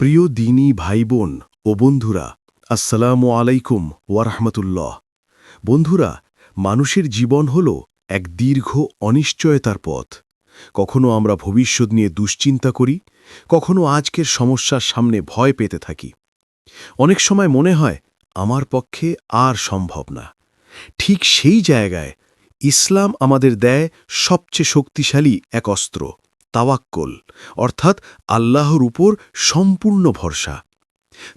প্রিয় দিনী ভাই বোন ও বন্ধুরা, আসসালামু আলাইকুম ওয়ারহমতুল্লাহ। বন্ধুরা, মানুষের জীবন হল এক দীর্ঘ অনিশ্চয়তার পথ। কখনো আমরা ভবিষ্যৎ নিয়ে দুশ্চিন্তা করি, কখনো আজকের সমস্যার সামনে ভয় পেতে থাকি। অনেক সময় মনে হয়, আমার পক্ষে আর সম্ভব না। ঠিক সেই জায়গায় ইসলাম আমাদের দেয় সবচেয়ে শক্তিশালী এক অস্ত্র। তাওয়াক্কুল, অর্থাৎ আল্লাহর উপর সম্পূর্ণ ভরসা।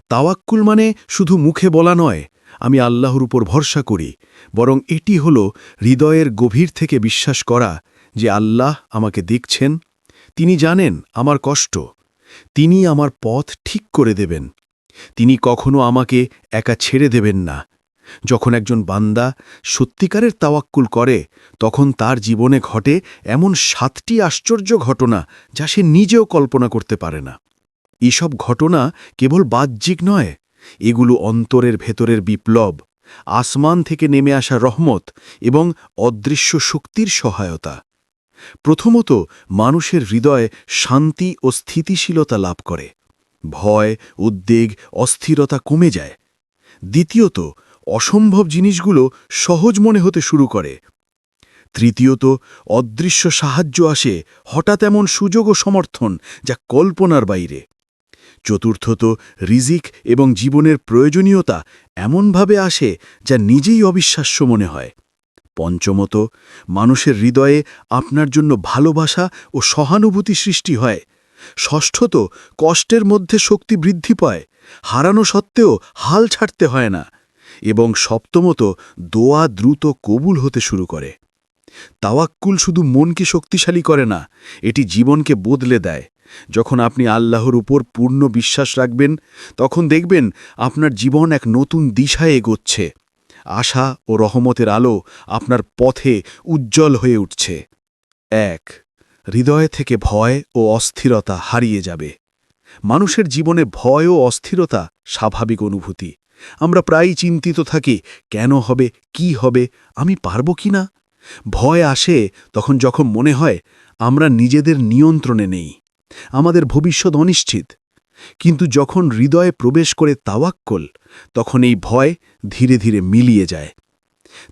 তাওয়াক্কুল মানে শুধু মুখে বলা নয়, আমি আল্লাহর উপর ভরসা করি, বরং এটি হল হৃদয়ের গভীর থেকে বিশ্বাস করা যে আল্লাহ আমাকে দেখছেন, তিনি জানেন আমার কষ্ট, তিনি আমার পথ ঠিক করে দেবেন, তিনি কখনো আমাকে একা ছেড়ে দেবেন না। যখন একজন বান্দা সত্যিকারের তাওয়াক্কুল করে, তখন তার জীবনে ঘটে এমন সাতটি আশ্চর্য ঘটনা যা সে নিজেও কল্পনা করতে পারে না। এসব ঘটনা কেবল বাহ্যিক নয়, এগুলো অন্তরের ভেতরের বিপ্লব, আসমান থেকে নেমে আসা রহমত এবং অদৃশ্য শক্তির সহায়তা। প্রথমত, মানুষের হৃদয়ে শান্তি ও স্থিতিশীলতা লাভ করে। ভয়, উদ্বেগ, অস্থিরতা কমে যায়। দ্বিতীয়ত অসম্ভব জিনিসগুলো সহজ মনে হতে শুরু করে। তৃতীয়ত, অদৃশ্য সাহায্য আসে হঠাৎ এমন সুযোগ ও সমর্থন যা কল্পনার বাইরে। চতুর্থত, রিজিক এবং জীবনের প্রয়োজনীয়তা এমনভাবে আসে যা নিজেই অবিশ্বাস্য মনে হয়। পঞ্চমত, মানুষের হৃদয়ে আপনার জন্য ভালোবাসা ও সহানুভূতি সৃষ্টি হয়। ষষ্ঠত, কষ্টের মধ্যে শক্তি বৃদ্ধি পায়। হারানো সত্ত্বেও হাল ছাড়তে হয় না। এবং সপ্তমত দোয়া দ্রুত কবুল হতে শুরু করে। তাওয়াক্কুল শুধু মনকে শক্তিশালী করে না, এটি জীবনকে বদলে দেয়। যখন আপনি আল্লাহর উপর পূর্ণ বিশ্বাস রাখবেন, তখন দেখবেন আপনার জীবন এক নতুন দিশায় এগোচ্ছে। আশা ও রহমতের আলো আপনার পথে উজ্জ্বল হয়ে উঠছে। এক, হৃদয় থেকে ভয় ও অস্থিরতা হারিয়ে যাবে। মানুষের জীবনে ভয় ও অস্থিরতা স্বাভাবিক অনুভূতি। আমরা প্রায়ই চিন্তিত থাকি, কেন হবে, কি হবে, আমি পারব কি না? ভয় আসে তখন যখন মনে হয় আমরা নিজেদের নিয়ন্ত্রণে নেই, আমাদের ভবিষ্যৎ অনিশ্চিত। কিন্তু যখন হৃদয়ে প্রবেশ করে তাওয়াক্কল, তখন এই ভয় ধীরে ধীরে মিলিয়ে যায়।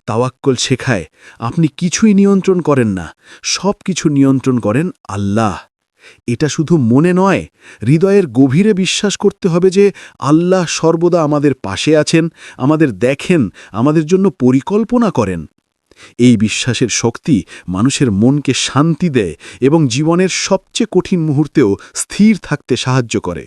তাওয়াক্কল শেখায়, আপনি কিছুই নিয়ন্ত্রণ করেন না সব কিছু নিয়ন্ত্রণ করেন আল্লাহ। এটা শুধু মনে নয়, হৃদয়ের গভীরে বিশ্বাস করতে হবে যে আল্লাহ সর্বদা আমাদের পাশে আছেন, আমাদের দেখেন, আমাদের জন্য পরিকল্পনা করেন। এই বিশ্বাসের শক্তি মানুষের মনকে শান্তি দেয় এবং জীবনের সবচেয়ে কঠিন মুহূর্তেও স্থির থাকতে সাহায্য করে।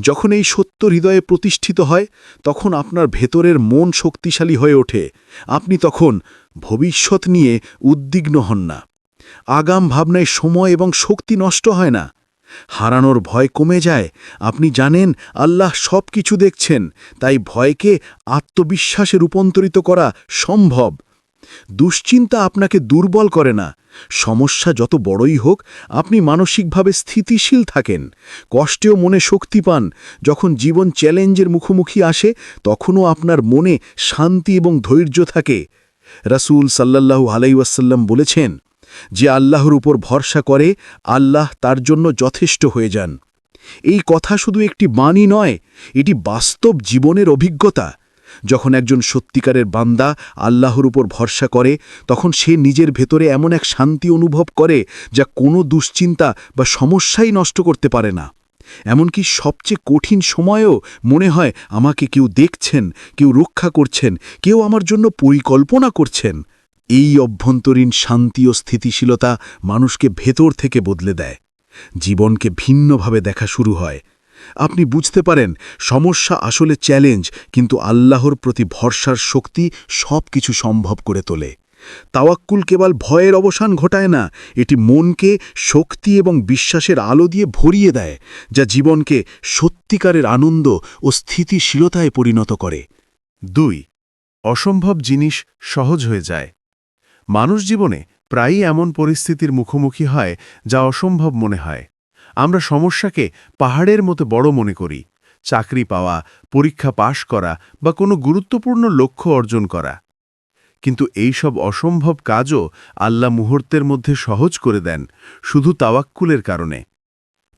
যখন এই সত্য হৃদয়ে প্রতিষ্ঠিত হয়, তখন আপনার ভেতরের মন শক্তিশালী হয়ে ওঠে। আপনি তখন ভবিষ্যৎ নিয়ে উদ্বিগ্ন হন না। আগাম ভাবনায় সময় এবং শক্তি নষ্ট হয় না। হারানোর ভয় কমে যায়। আপনি জানেন, আল্লাহ সব কিছু দেখছেন। তাই ভয়কে আত্মবিশ্বাসে রূপান্তরিত করা সম্ভব। দুশ্চিন্তা আপনাকে দুর্বল করে না। সমস্যা যত বড়ই হোক, আপনি মানসিকভাবে স্থিতিশীল থাকেন। কষ্টেও মনে শক্তি পান। যখন জীবন চ্যালেঞ্জের মুখোমুখি আসে, তখনও আপনার মনে শান্তি এবং ধৈর্য থাকে। রাসূল সাল্লাল্লাহু আলাইসাল্লাম বলেছেন যে আল্লাহর উপর ভরসা করে, আল্লাহ তার জন্য যথেষ্ট হয়ে যান। এই কথা শুধু একটি বাণী নয়, এটি বাস্তব জীবনের অভিজ্ঞতা। যখন একজন সত্যিকারের বান্দা আল্লাহর উপর ভরসা করে, তখন সে নিজের ভেতরে এমন এক শান্তি অনুভব করে, যা কোনো দুশ্চিন্তা বা সমস্যাই নষ্ট করতে পারে না। এমনকি সবচেয়ে কঠিন সময়েও মনে হয়, আমাকে কেউ দেখছেন, কেউ রক্ষা করছেন, কেউ আমার জন্য পরিকল্পনা করছেন। এই অভ্যন্তরীণ শান্তি ও স্থিতিশীলতা মানুষকে ভেতর থেকে বদলে দেয়। জীবনকে ভিন্নভাবে দেখা শুরু হয়। আপনি বুঝতে পারেন, সমস্যা আসলে চ্যালেঞ্জ, কিন্তু আল্লাহর প্রতি ভরসার শক্তি সব কিছু সম্ভব করে তোলে। তাওয়াক্কুল কেবল ভয়ের অবসান ঘটায় না, এটি মনকে শক্তি এবং বিশ্বাসের আলো দিয়ে ভরিয়ে দেয়, যা জীবনকে সত্যিকারের আনন্দ ও স্থিতিশীলতায় পরিণত করে। দুই, অসম্ভব জিনিস সহজ হয়ে যায়। মানুষ জীবনে প্রায়ই এমন পরিস্থিতির মুখোমুখি হয় যা অসম্ভব মনে হয়। আমরা সমস্যাকে পাহাড়ের মতো বড় মনে করি, চাকরি পাওয়া, পরীক্ষা পাশ করা বা কোনো গুরুত্বপূর্ণ লক্ষ্য অর্জন করা। কিন্তু এই সব অসম্ভব কাজও আল্লাহ মুহূর্তের মধ্যে সহজ করে দেন, শুধু তাওয়াক্কুলের কারণে।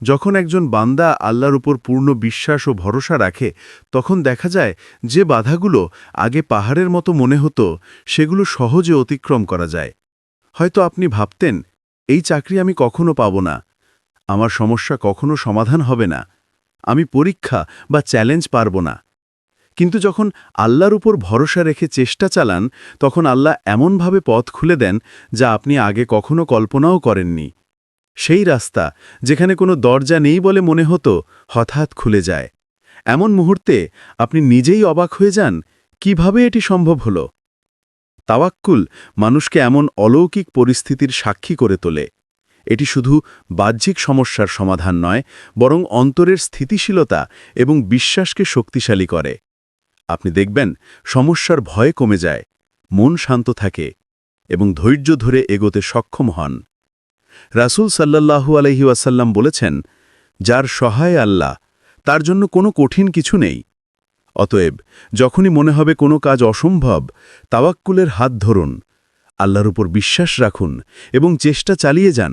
যখন একজন বান্দা আল্লাহর উপর পূর্ণ বিশ্বাস ও ভরসা রাখে, তখন দেখা যায় যে বাধাগুলো আগে পাহাড়ের মতো মনে হতো, সেগুলো সহজে অতিক্রম করা যায়। হয়তো আপনি ভাবতেন, এই চাকরি আমি কখনো পাব না। আমার সমস্যা কখনো সমাধান হবে না। আমি পরীক্ষা বা চ্যালেঞ্জ পারব না। কিন্তু যখন আল্লাহর উপর ভরসা রেখে চেষ্টা চালান, তখন আল্লাহ এমনভাবে পথ খুলে দেন যা আপনি আগে কখনো কল্পনাও করেননি। সেই রাস্তা যেখানে কোনো দরজা নেই বলে মনে হতো হঠাৎ খুলে যায়। এমন মুহূর্তে আপনি নিজেই অবাক হয়ে যান, কীভাবে এটি সম্ভব হল? তাওয়াক্কুল মানুষকে এমন অলৌকিক পরিস্থিতির সাক্ষী করে তোলে। এটি শুধু বাহ্যিক সমস্যার সমাধান নয়, বরং অন্তরের স্থিতিশীলতা এবং বিশ্বাসকে শক্তিশালী করে। আপনি দেখবেন, সমস্যার ভয় কমে যায়, মন শান্ত থাকে এবং ধৈর্য ধরে এগোতে সক্ষম হন। রাসূল সাল্লাল্লাহু আলহি ওয়াসাল্লাম বলেছেন, যার সহায় আল্লাহ, তার জন্য কোনো কঠিন কিছু নেই। অতএব, যখনই মনে হবে কোনো কাজ অসম্ভব, তাওয়াক্কুলের হাত ধরুন, আল্লাহর উপর বিশ্বাস রাখুন এবং চেষ্টা চালিয়ে যান।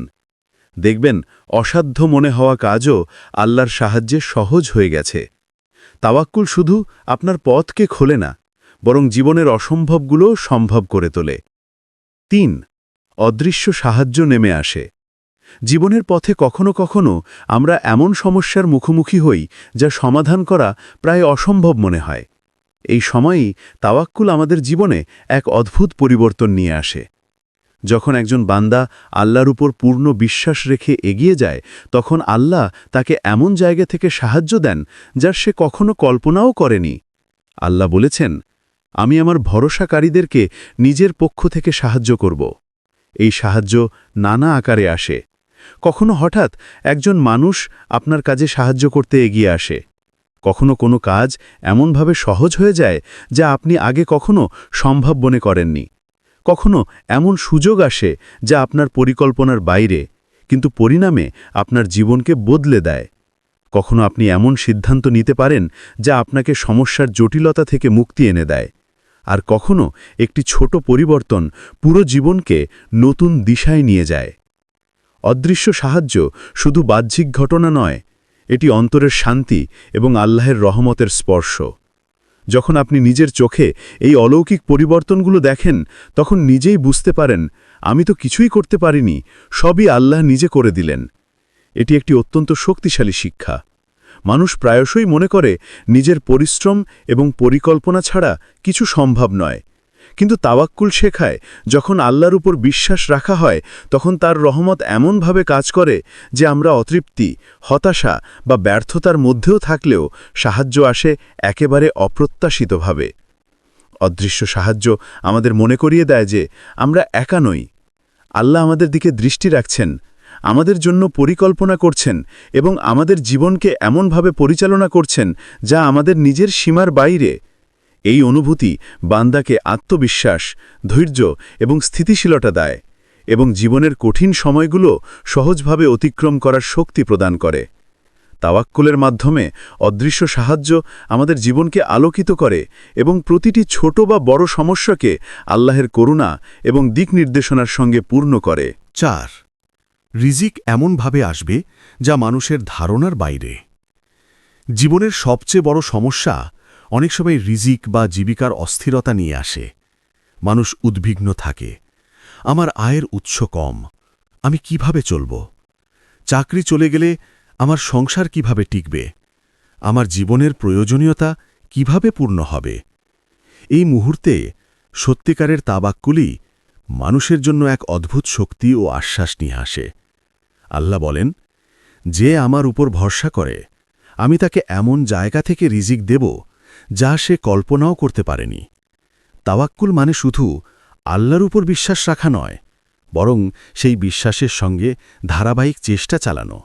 দেখবেন, অসাধ্য মনে হওয়া কাজও আল্লাহর সাহায্যে সহজ হয়ে গেছে। তাওয়াক্কুল শুধু আপনার পথকে খোলে না, বরং জীবনের অসম্ভবগুলোও সম্ভব করে তোলে। তিন, অদৃশ্য সাহায্য নেমে আসে। জীবনের পথে কখনো কখনো আমরা এমন সমস্যার মুখোমুখি হই যা সমাধান করা প্রায় অসম্ভব মনে হয়। এই সময়ই তাওয়াক্কুল আমাদের জীবনে এক অদ্ভুত পরিবর্তন নিয়ে আসে। যখন একজন বান্দা আল্লাহর উপর পূর্ণ বিশ্বাস রেখে এগিয়ে যায়, তখন আল্লাহ তাকে এমন জায়গা থেকে সাহায্য দেন যার সে কখনো কল্পনাও করেনি। আল্লাহ বলেছেন, আমি আমার ভরসাকারীদেরকে নিজের পক্ষ থেকে সাহায্য করব। এই সাহায্য নানা আকারে আসে। কখনো হঠাৎ একজন মানুষ আপনার কাজে সাহায্য করতে এগিয়ে আসে? কখনো কোনো কাজ এমনভাবে সহজ হয়ে যায় যা আপনি আগে কখনো সম্ভব মনে করেননি? কখনো এমন সুযোগ আসে যা আপনার পরিকল্পনার বাইরে, কিন্তু পরিণামে আপনার জীবনকে বদলে দেয়? কখনো আপনি এমন সিদ্ধান্ত নিতে পারেন যা আপনাকে সমস্যার জটিলতা থেকে মুক্তি এনে দেয়? আর কখনো একটি ছোট পরিবর্তন পুরো জীবনকে নতুন দিশায় নিয়ে যায়? অদৃশ্য সাহায্য শুধু বাহ্যিক ঘটনা নয়, এটি অন্তরের শান্তি এবং আল্লাহের রহমতের স্পর্শ। যখন আপনি নিজের চোখে এই অলৌকিক পরিবর্তনগুলো দেখেন, তখন নিজেই বুঝতে পারেন, আমি তো কিছুই করতে পারিনি, সবই আল্লাহ নিজে করে দিলেন। এটি একটি অত্যন্ত শক্তিশালী শিক্ষা। মানুষ প্রায়শই মনে করে, নিজের পরিশ্রম এবং পরিকল্পনা ছাড়া কিছু সম্ভব নয়। কিন্তু তাওয়াক্কুল শেখায়, যখন আল্লাহর উপর বিশ্বাস রাখা হয়, তখন তার রহমত এমনভাবে কাজ করে যে আমরা অতৃপ্তি, হতাশা বা ব্যর্থতার মধ্যেও থাকলেও সাহায্য আসে একেবারে অপ্রত্যাশিতভাবে। অদৃশ্য সাহায্য আমাদের মনে করিয়ে দেয় যে আমরা একা নই। আল্লাহ আমাদের দিকে দৃষ্টি রাখছেন, আমাদের জন্য পরিকল্পনা করছেন এবং আমাদের জীবনকে এমনভাবে পরিচালনা করছেন যা আমাদের নিজের সীমার বাইরে এই অনুভূতি বান্দাকে আত্মবিশ্বাস, ধৈর্য এবং স্থিতিশীলতা দেয় এবং জীবনের কঠিন সময়গুলো সহজভাবে অতিক্রম করার শক্তি প্রদান করে। তাওয়াক্কুলের মাধ্যমে অদৃশ্য সাহায্য আমাদের জীবনকে আলোকিত করে এবং প্রতিটি ছোট বা বড় সমস্যাকে আল্লাহের করুণা এবং দিক নির্দেশনার সঙ্গে পূর্ণ করে। চার, রিজিক এমনভাবে আসবে যা মানুষের ধারণার বাইরে। জীবনের সবচেয়ে বড় সমস্যা অনেক সময় রিজিক বা জীবিকার অস্থিরতা নিয়ে আসে। মানুষ উদ্বিগ্ন থাকে। আমার আয়ের উৎস কম। আমি কীভাবে চলব? চাকরি চলে গেলে আমার সংসার কীভাবে টিকবে? আমার জীবনের প্রয়োজনীয়তা কীভাবে পূর্ণ হবে? এই মুহূর্তে সত্যিকারের তাবাক্কুলি মানুষের জন্য এক অদ্ভুত শক্তি ও আশ্বাস নিয়ে আসে। আল্লাহ বলেন, যে আমার উপর ভরসা করে, আমি তাকে এমন জায়গা থেকে রিজিক দেব যা সে কল্পনাও করতে পারেনি। তাওয়াক্কুল মানে শুধু আল্লাহর উপর বিশ্বাস রাখা নয়, বরং সেই বিশ্বাসের সঙ্গে ধারাবাহিক চেষ্টা চালানো।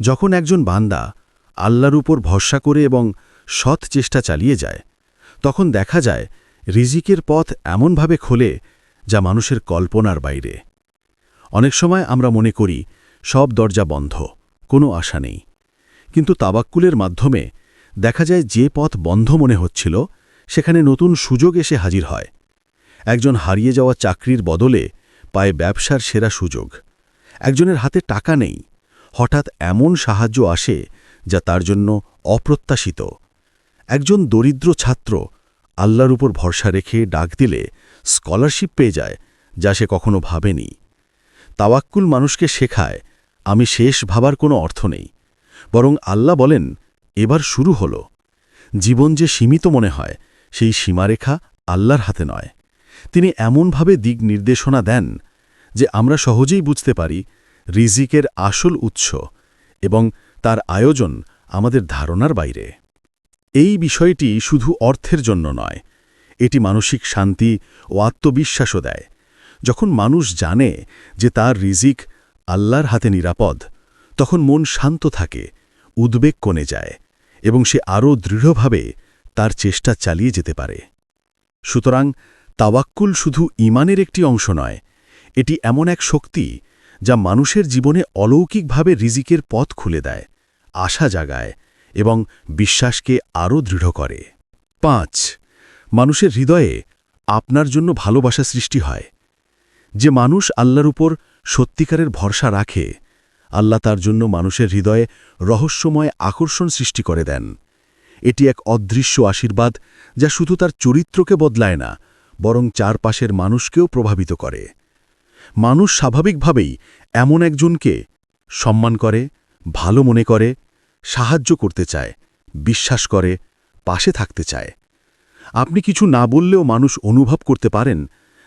যখন একজন বান্দা আল্লাহর উপর ভরসা করে এবং সৎ চেষ্টা চালিয়ে যায়, তখন দেখা যায় রিজিকের পথ এমনভাবে খোলে যা মানুষের কল্পনার বাইরে। অনেক সময় আমরা মনে করি, সব দরজা বন্ধ, কোনো আশা নেই। কিন্তু তাবাক্কুলের মাধ্যমে দেখা যায় যে পথ বন্ধ মনে হচ্ছিল, সেখানে নতুন সুযোগ এসে হাজির হয়। একজন হারিয়ে যাওয়া চাকরির বদলে পায় ব্যবসার সেরা সুযোগ। একজনের হাতে টাকা নেই। হঠাৎ এমন সাহায্য আসে যা তার জন্য অপ্রত্যাশিত। একজন দরিদ্র ছাত্র আল্লাহর উপর ভরসা রেখে ডাক দিলে স্কলারশিপ পেয়ে যায়, যা সে কখনো ভাবেনি। তাওয়াক্কুল মানুষকে শেখায়, আমি শেষ ভাবার কোনো অর্থ নেই। বরং আল্লাহ বলেন এবার শুরু হল। জীবন যে সীমিত মনে হয়, সেই সীমারেখা আল্লাহর হাতে নয়। তিনি এমনভাবে দিক নির্দেশনা দেন যে আমরা সহজেই বুঝতে পারি রিজিকের আসল উৎস এবং তার আয়োজন আমাদের ধারণার বাইরে। এই বিষয়টি শুধু অর্থের জন্য নয়, এটি মানসিক শান্তি ও আত্মবিশ্বাসও দেয়। যখন মানুষ জানে যে তার রিজিক আল্লাহর হাতে নিরাপদ, তখন মন শান্ত থাকে উদ্বেগ কমে যায় এবং সে আরও দৃঢ়ভাবে তার চেষ্টা চালিয়ে যেতে পারে। সুতরাং তাওয়াক্কুল শুধু ইমানের একটি অংশ নয়, এটি এমন এক শক্তি যা মানুষের জীবনে অলৌকিকভাবে রিজিকের পথ খুলে দেয়, আশা জাগায় এবং বিশ্বাসকে আরও দৃঢ় করে। পাঁচ, মানুষের হৃদয়ে আপনার জন্য ভালোবাসা সৃষ্টি হয়। যে মানুষ আল্লাহর উপর সত্যিকারের ভরসা রাখে আল্লাহ তার জন্য মানুষের হৃদয়ে রহস্যময় আকর্ষণ সৃষ্টি করে দেন। এটি এক অদৃশ্য আশীর্বাদ যা শুধু তার চরিত্রকে বদলায় না, বরং চারপাশের মানুষকেও প্রভাবিত করে। মানুষ স্বাভাবিকভাবেই এমন একজনকে সম্মান করে, ভালো মনে করে, সাহায্য করতে চায়, বিশ্বাস করে, পাশে থাকতে চায়। আপনি কিছু না বললেও মানুষ অনুভব করতে পারেন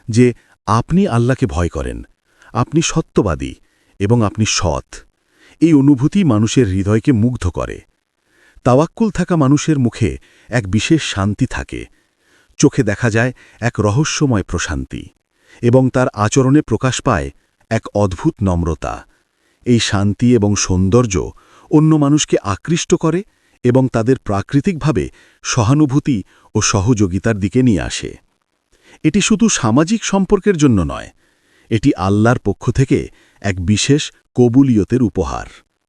যে আপনি আল্লাহকে ভয় করেন, আপনি সত্যবাদী। এবং আপনি সৎ। এই অনুভূতি মানুষের হৃদয়কে মুগ্ধ করে। তাওয়াক্কুল থাকা মানুষের মুখে এক বিশেষ শান্তি থাকে। চোখে দেখা যায় এক রহস্যময় প্রশান্তি এবং তার আচরণে প্রকাশ পায় এক অদ্ভুত নম্রতা। এই শান্তি এবং সৌন্দর্য অন্য মানুষকে আকৃষ্ট করে এবং তাদের প্রাকৃতিকভাবে সহানুভূতি ও সহযোগিতার দিকে নিয়ে আসে। এটি শুধু সামাজিক সম্পর্কের জন্য নয়, এটি আল্লাহর পক্ষ থেকে এক বিশেষ কবুলিয়তের উপহার।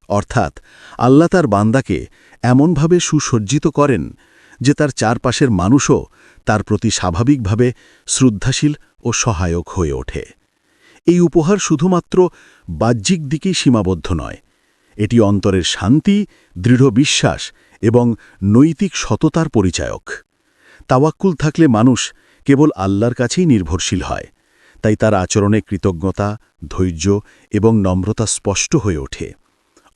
অর্থাৎ, আল্লাহ তার বান্দাকে এমনভাবে সুসজ্জিত করেন যে তার চারপাশের মানুষও তার প্রতি স্বাভাবিকভাবে শ্রদ্ধাশীল ও সহায়ক হয়ে ওঠে। এই উপহার শুধুমাত্র বাহ্যিক দিকেই সীমাবদ্ধ নয়, এটি অন্তরের শান্তি, দৃঢ় বিশ্বাস এবং নৈতিক সততার পরিচায়ক। তাওয়াক্কুল থাকলে মানুষ কেবল আল্লাহর কাছেই নির্ভরশীল হয়। তাই তার আচরণে কৃতজ্ঞতা, ধৈর্য এবং নম্রতা স্পষ্ট হয়ে ওঠে।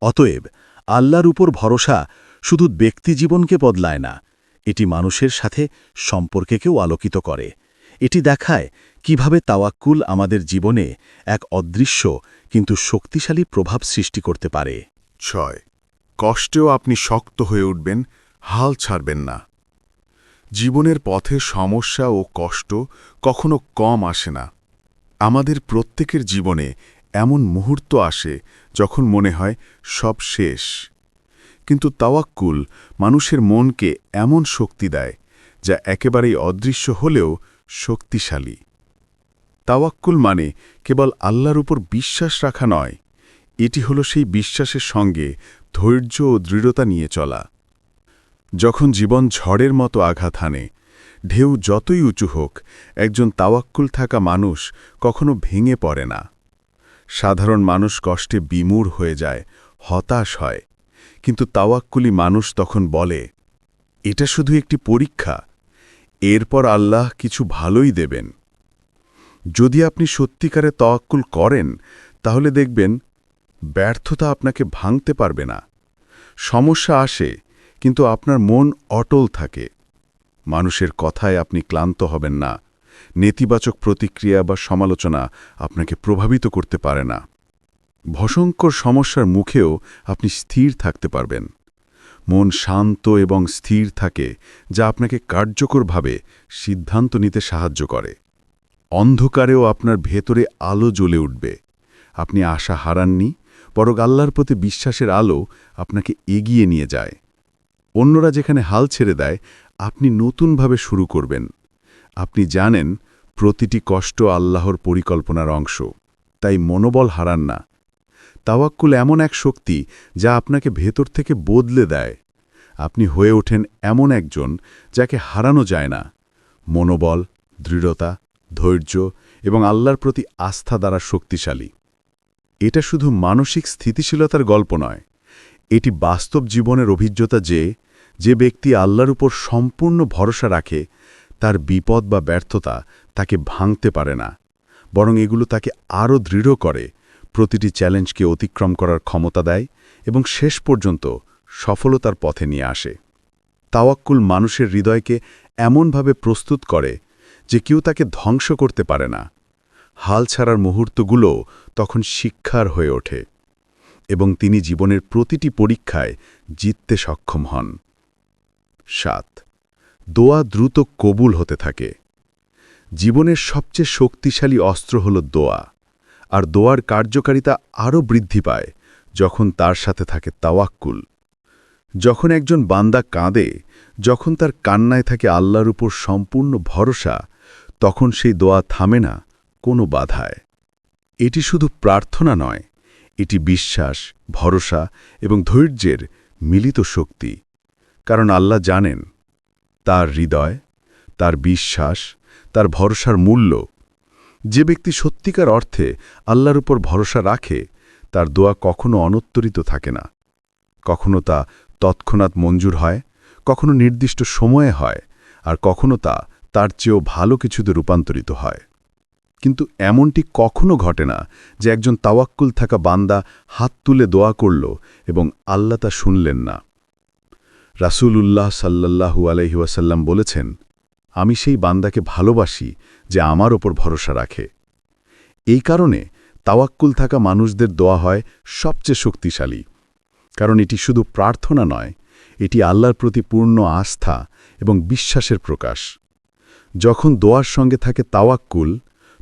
অতএব আল্লাহর উপর ভরসা শুধু ব্যক্তিজীবনকে বদলায় না, এটি মানুষের সাথে সম্পর্কেকেও আলোকিত করে। এটি দেখায় কীভাবে তাওয়াক্কুল আমাদের জীবনে এক অদৃশ্য কিন্তু শক্তিশালী প্রভাব সৃষ্টি করতে পারে। ছয়, কষ্টেও আপনি শক্ত হয়ে উঠবেন, হাল ছাড়বেন না। জীবনের পথে সমস্যা ও কষ্ট কখনো কম আসে না। আমাদের প্রত্যেকের জীবনে এমন মুহূর্ত আসে যখন মনে হয় সব শেষ। কিন্তু তাওয়াক্কুল মানুষের মনকে এমন শক্তি দেয় যা একেবারেই অদৃশ্য হলেও শক্তিশালী। তাওয়াক্কুল মানে কেবল আল্লাহর উপর বিশ্বাস রাখা নয়, এটি হলো সেই বিশ্বাসের সঙ্গে ধৈর্য ও দৃঢ়তা নিয়ে চলা। যখন জীবন ঝড়ের মতো আঘাত হানে ঢেউ যতই উঁচু হোক, একজন তাওয়াক্কুল থাকা মানুষ কখনো ভেঙে পড়ে না। সাধারণ মানুষ কষ্টে বিমূর হয়ে যায়, হতাশ হয়। কিন্তু তাওয়াক্কুলি মানুষ তখন বলে, এটা শুধু একটি পরীক্ষা। এরপর আল্লাহ কিছু ভালোই দেবেন। যদি আপনি সত্যিকারে তওয়াক্কুল করেন, তাহলে দেখবেন ব্যর্থতা আপনাকে ভাঙতে পারবে না। সমস্যা আসে, কিন্তু আপনার মন অটল থাকে। মানুষের কথায় আপনি ক্লান্ত হবেন না। নেতিবাচক প্রতিক্রিয়া বা সমালোচনা আপনাকে প্রভাবিত করতে পারে না। ভয়ঙ্কর সমস্যার মুখেও আপনি স্থির থাকতে পারবেন। মন শান্ত এবং স্থির থাকে, যা আপনাকে কার্যকরভাবে সিদ্ধান্ত নিতে সাহায্য করে। অন্ধকারেও আপনার ভেতরে আলো জ্বলে উঠবে। আপনি আশা হারাননি, বরং আল্লাহর প্রতি বিশ্বাসের আলো আপনাকে এগিয়ে নিয়ে যায়। অন্যরা যেখানে হাল ছেড়ে দেয় আপনি নতুনভাবে শুরু করবেন। আপনি জানেন, প্রতিটি কষ্ট আল্লাহর পরিকল্পনার অংশ। তাই মনোবল হারান না। তাওয়াক্কুল এমন এক শক্তি যা আপনাকে ভেতর থেকে বদলে দেয়। আপনি হয়ে ওঠেন এমন একজন যাকে হারানো যায় না। মনোবল, দৃঢ়তা, ধৈর্য এবং আল্লাহর প্রতি আস্থা দ্বারা শক্তিশালী। এটা শুধু মানসিক স্থিতিশীলতার গল্প নয়। এটি বাস্তব জীবনের অভিজ্ঞতা যে যে ব্যক্তি আল্লাহর উপর সম্পূর্ণ ভরসা রাখে, তার বিপদ বা ব্যর্থতা তাকে ভাঙতে পারে না, বরং এগুলো তাকে আরও দৃঢ় করে, প্রতিটি চ্যালেঞ্জকে অতিক্রম করার ক্ষমতা দেয় এবং শেষ পর্যন্ত সফলতার পথে নিয়ে আসে। তাওয়াক্কুল মানুষের হৃদয়কে এমনভাবে প্রস্তুত করে যে কেউ তাকে ধ্বংস করতে পারে না। হাল ছাড়ার মুহূর্তগুলো তখন শিক্ষার হয়ে ওঠে এবং তিনি জীবনের প্রতিটি পরীক্ষায় জিততে সক্ষম হন। সাত। দোয়া দ্রুত কবুল হতে থাকে। জীবনের সবচেয়ে শক্তিশালী অস্ত্র হল দোয়া, আর দোয়ার কার্যকারিতা আরও বৃদ্ধি পায় যখন তার সাথে থাকে তাওয়াক্কুল। যখন একজন বান্দা কাঁদে, যখন তার কান্নায় থাকে আল্লাহর উপর সম্পূর্ণ ভরসা, তখন সেই দোয়া থামে না, কোনো বাধায়। এটি শুধু প্রার্থনা নয়, এটি বিশ্বাস, ভরসা এবং ধৈর্যের মিলিত শক্তি। কারণ আল্লাহ জানেন, তার হৃদয়, তার বিশ্বাস, তার ভরসার মূল্য। যে ব্যক্তি সত্যিকার অর্থে আল্লাহর উপর ভরসা রাখে, তার দোয়া কখনো অনত্তরিত থাকে না। কখনো তা তৎক্ষণাৎ মঞ্জুর হয়, কখনো নির্দিষ্ট সময়ে হয়, আর কখনো তা তার চেয়েও ভালো কিছুতে রূপান্তরিত হয়। কিন্তু এমনটি কখনো ঘটে না যে একজন তাওয়াক্কুল থাকা বান্দা হাত তুলে দোয়া করল এবং আল্লাহ তা শুনলেন না। রাসূলুল্লাহ সাল্লাল্লাহু আলহিউসাল্লাম বলেছেন, আমি সেই বান্দাকে ভালোবাসি যে আমার ওপর ভরসা রাখে। এই কারণে তাওয়াক্কুল থাকা মানুষদের দোয়া হয় সবচেয়ে শক্তিশালী। কারণ এটি শুধু প্রার্থনা নয়, এটি আল্লাহর প্রতি পূর্ণ আস্থা এবং বিশ্বাসের প্রকাশ। যখন দোয়ার সঙ্গে থাকে তাওয়াক্কুল,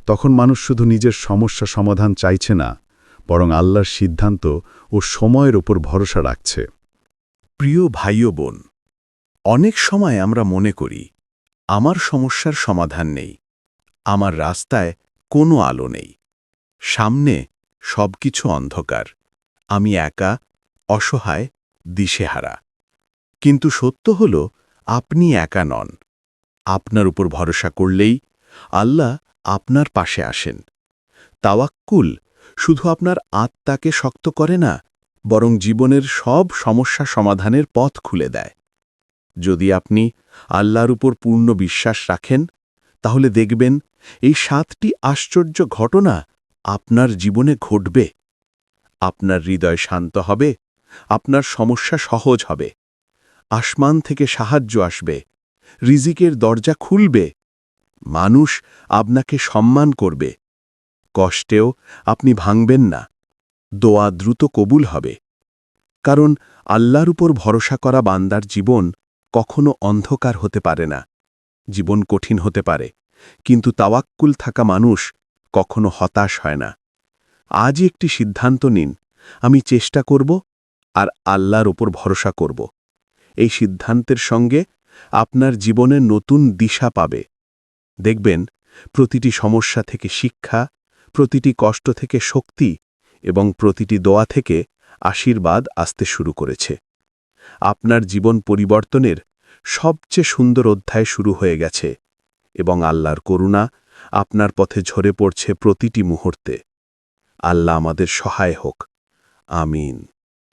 তখন মানুষ শুধু নিজের সমস্যা সমাধান চাইছে না, বরং আল্লাহর সিদ্ধান্ত ও সময়ের ওপর ভরসা রাখছে। প্রিয় ভাই ও বোন, অনেক সময় আমরা মনে করি, আমার সমস্যার সমাধান নেই, আমার রাস্তায় কোনো আলো নেই, সামনে সবকিছু অন্ধকার, আমি একা, অসহায়, দিশেহারা। কিন্তু সত্য হল, আপনি একা নন, আপনার উপর ভরসা করলেই আল্লাহ আপনার পাশে আসেন। তাওয়াক্কুল শুধু আপনার আত্মাকে শক্ত করে না বরং জীবনের সব সমস্যা সমাধানের পথ খুলে দেয়। যদি আপনি আল্লাহর উপর পূর্ণ বিশ্বাস রাখেন, তাহলে দেখবেন এই সাতটি আশ্চর্য ঘটনা আপনার জীবনে ঘটবে। আপনার হৃদয় শান্ত হবে, আপনার সমস্যা সহজ হবে, আসমান থেকে সাহায্য আসবে, রিজিকের দরজা খুলবে, মানুষ আপনাকে সম্মান করবে, কষ্টেও আপনি ভাঙবেন না। দোয়া দ্রুত কবুল হবে। কারণ আল্লাহর উপর ভরসা করা বান্দার জীবন কখনো অন্ধকার হতে পারে না। জীবন কঠিন হতে পারে। কিন্তু তাওয়াক্কুল থাকা মানুষ কখনো হতাশ হয় না। আজই একটি সিদ্ধান্ত নিন, আমি চেষ্টা করব আর আল্লাহর ওপর ভরসা করব। এই সিদ্ধান্তের সঙ্গে আপনার জীবনে নতুন দিশা পাবে। দেখবেন, প্রতিটি সমস্যা থেকে শিক্ষা, প্রতিটি কষ্ট থেকে শক্তি এবং প্রতিটি দোয়া থেকে আশীর্বাদ আসতে শুরু করেছে। আপনার জীবন পরিবর্তনের সবচেয়ে সুন্দর অধ্যায় শুরু হয়ে গেছে এবং আল্লাহর করুণা আপনার পথে ঝরে পড়ছে প্রতিটি মুহূর্তে। আল্লাহ আমাদের সহায় হোক। আমিন।